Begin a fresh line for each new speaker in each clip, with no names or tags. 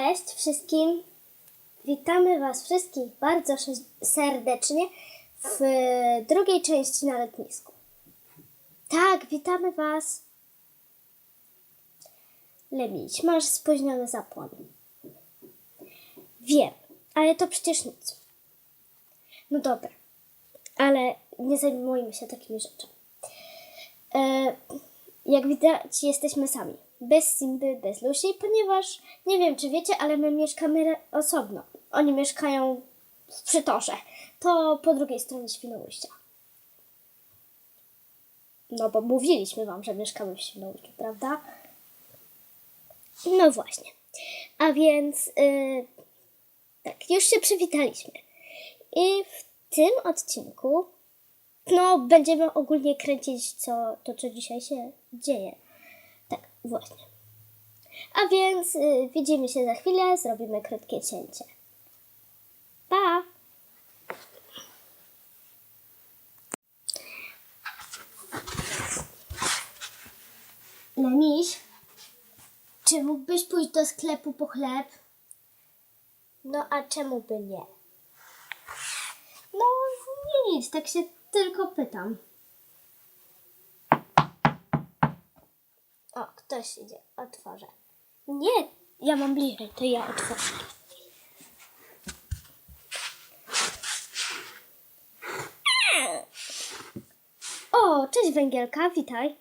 Cześć wszystkim! Witamy Was wszystkich bardzo serdecznie w e, drugiej części na lotnisku. Tak, witamy Was. Lemić, masz spóźniony zapłon. Wiem, ale to przecież nic. No dobra, ale nie zajmujmy się takimi rzeczami. E, jak widać, jesteśmy sami. Bez Simby, bez Lucy, ponieważ nie wiem, czy wiecie, ale my mieszkamy osobno. Oni mieszkają w Przytorze. To po drugiej stronie Świnoujścia. No bo mówiliśmy wam, że mieszkamy w Świnoujściu, prawda? No właśnie. A więc yy, tak, już się przywitaliśmy. I w tym odcinku no, będziemy ogólnie kręcić co, to, co dzisiaj się dzieje. Właśnie. A więc y, widzimy się za chwilę, zrobimy krótkie cięcie. Pa! Lemiś, czy mógłbyś pójść do sklepu po chleb? No a czemu by nie? No nic, tak się tylko pytam. O, ktoś idzie, otworzę. Nie, ja mam bliżej, to ja otworzę. O, cześć węgielka, witaj.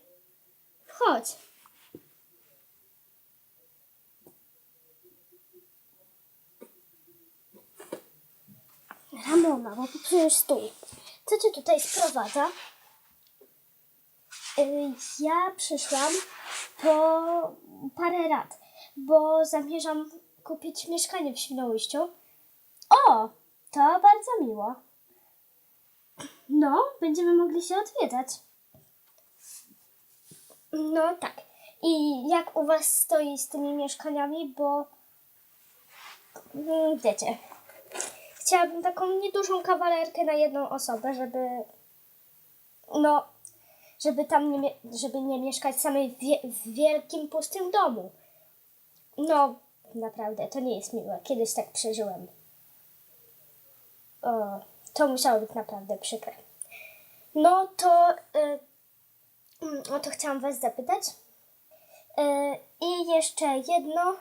Wchodź. Ramona, bo popsujesz stół. Co cię tutaj sprowadza? Y, Ja przyszłam po parę rad, bo zamierzam kupić mieszkanie w Świnoujściu. O, to bardzo miło. No, będziemy mogli się odwiedzać. No tak. I jak u Was stoi z tymi mieszkaniami, bo mm, wiecie, chciałabym taką niedużą kawalerkę na jedną osobę, żeby no, żeby tam nie, żeby nie mieszkać samej w, wie- w wielkim, pustym domu. No, naprawdę, to nie jest miłe. Kiedyś tak przeżyłem. O, to musiało być naprawdę przykre. No to, y, mm, o to chciałam Was zapytać. Y, I jeszcze jedno.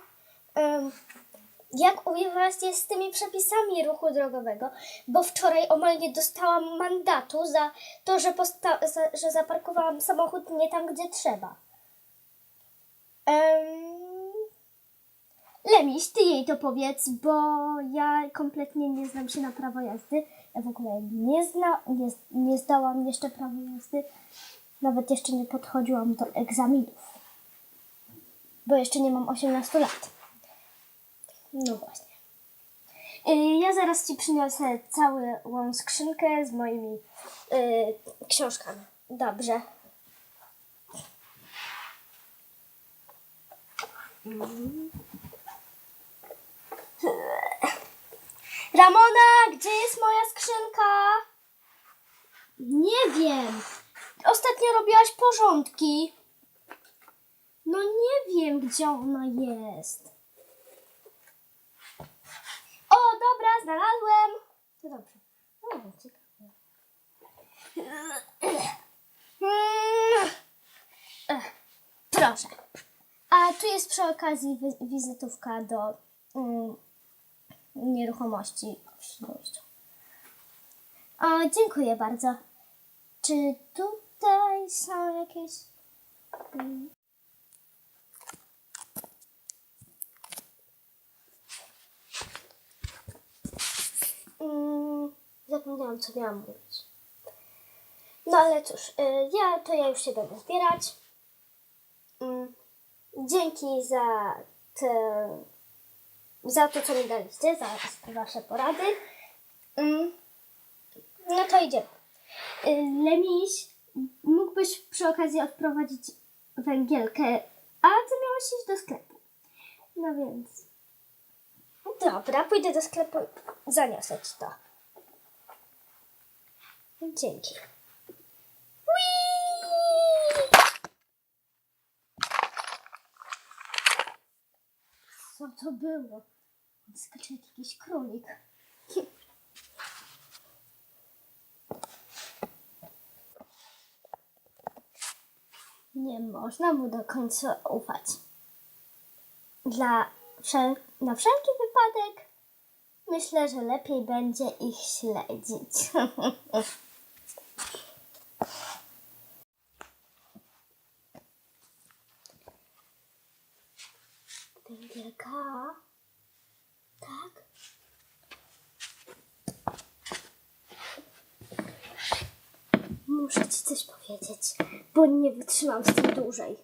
Jak u jest z tymi przepisami ruchu drogowego? Bo wczoraj omal nie dostałam mandatu za to, że, za, że zaparkowałam samochód nie tam, gdzie trzeba. Em, Lemiś, ty jej to powiedz, bo ja kompletnie nie znam się na prawo jazdy. Ja w ogóle nie, zna, nie, nie zdałam jeszcze prawa jazdy. Nawet jeszcze nie podchodziłam do egzaminów. Bo jeszcze nie mam 18 lat. No właśnie. Y, Ja zaraz ci przyniosę całą skrzynkę z moimi y, książkami. Dobrze. Ramona, gdzie jest moja skrzynka? Nie wiem. Ostatnio robiłaś porządki. No nie wiem, gdzie ona jest. O, dobra, znalazłem. To dobrze. O, ciekawe. Mm. Proszę. A tu jest przy okazji wi- wizytówka do mm, nieruchomości. O, dziękuję bardzo. Czy tutaj są jakieś Mm, zapomniałam, co miałam mówić. No ale cóż, y, ja to ja już się będę zbierać. Mm, dzięki za te, za to, co mi daliście, za wasze porady. Mm, no to idziemy. Y, Lemiś, mógłbyś przy okazji odprowadzić węgielkę, a ty miałeś iść do sklepu. No więc... Dobra, pójdę do sklepu zaniosę ci to. Dzięki. Co to było? Jak jakiś królik. Nie można mu do końca ufać. Dla wszel- na wszelki wypadek myślę, że lepiej będzie ich śledzić. Węgielka. Tak? Muszę ci coś powiedzieć, bo nie wytrzymam z tym dłużej.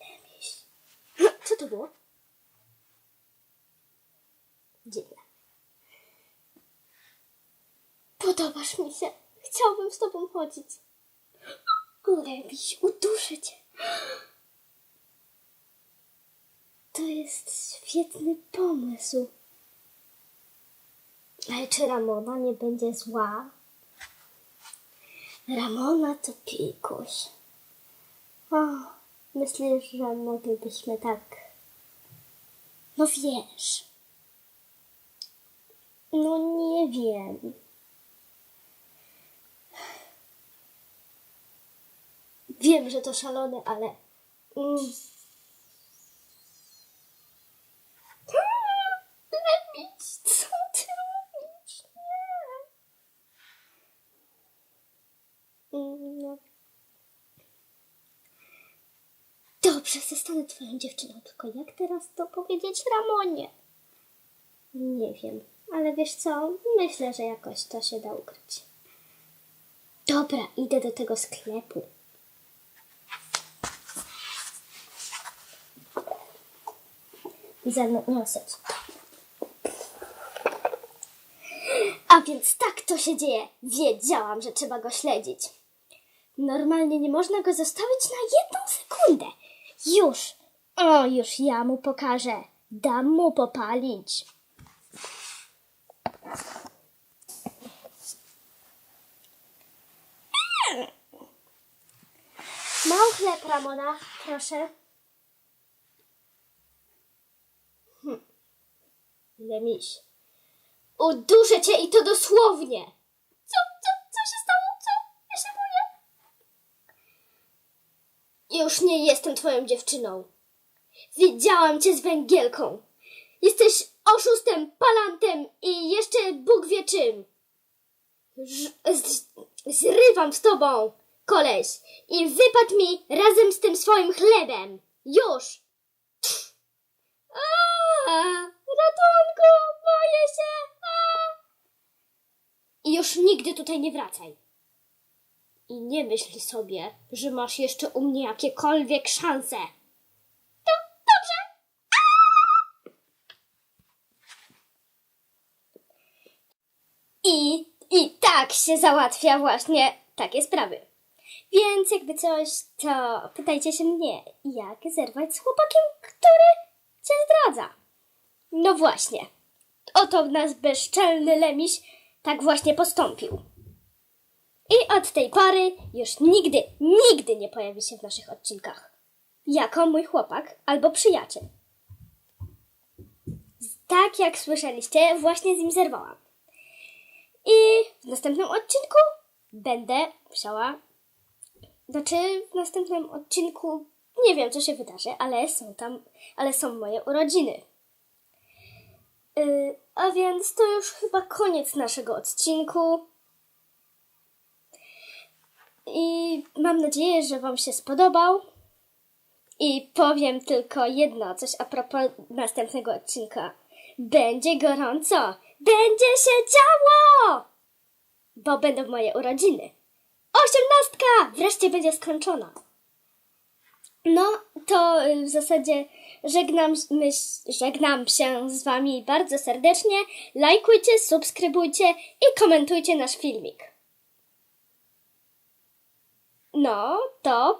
Lemiś. Co to było? Dziwne. Podobasz mi się. Chciałbym z tobą chodzić. Lemiś, uduszę cię. To jest świetny pomysł. Ale czy Ramona nie będzie zła? Ramona to pikuś. O, myślisz, że moglibyśmy tak... No wiesz. No nie wiem. Wiem, że to szalone, ale... Mm. Lemić, co ty robisz? Nie. Mm, No. Twoją dziewczyną, tylko jak teraz to powiedzieć Ramonie? Nie wiem, ale wiesz co? Myślę, że jakoś to się da ukryć. Dobra, idę do tego sklepu. Zaniosę ci. A więc tak to się dzieje. Wiedziałam, że trzeba go śledzić. Normalnie nie można go zostawić na jedną. Już. O, już ja mu pokażę. Dam mu popalić. Mam chleb, Ramona. Proszę. Hm. Lemiś. Uduszę cię i to dosłownie. Co, co, co się stało? Co? Ja się boję. Już nie jestem twoją dziewczyną. Widziałam cię z węgielką. Jesteś oszustem, palantem i jeszcze Bóg wie czym. Zrywam z tobą, koleś, i wypadł mi razem z tym swoim chlebem. Już! Aaa, ratunku, boję się! Aaa. I już nigdy tutaj nie wracaj. I nie myśl sobie, że masz jeszcze u mnie jakiekolwiek szanse. To dobrze. I, I tak się załatwia właśnie takie sprawy. Więc jakby coś, to pytajcie się mnie, jak zerwać z chłopakiem, który cię zdradza. No właśnie. Oto nasz bezczelny lemiś tak właśnie postąpił. I od tej pory już nigdy, nigdy nie pojawi się w naszych odcinkach. Jako mój chłopak albo przyjaciel. Tak jak słyszeliście, właśnie z nim zerwałam. I w następnym odcinku będę musiała. Znaczy, w następnym odcinku nie wiem, co się wydarzy, ale są tam, ale są moje urodziny. Yy, a więc to już chyba koniec naszego odcinku. I mam nadzieję, że Wam się spodobał. I powiem tylko jedno, coś a propos następnego odcinka. Będzie gorąco! Będzie się działo! Bo będą moje urodziny. Osiemnastka! Wreszcie będzie skończona. No, to w zasadzie żegnam, żegnam się z Wami bardzo serdecznie. Lajkujcie, subskrybujcie i komentujcie nasz filmik. No, to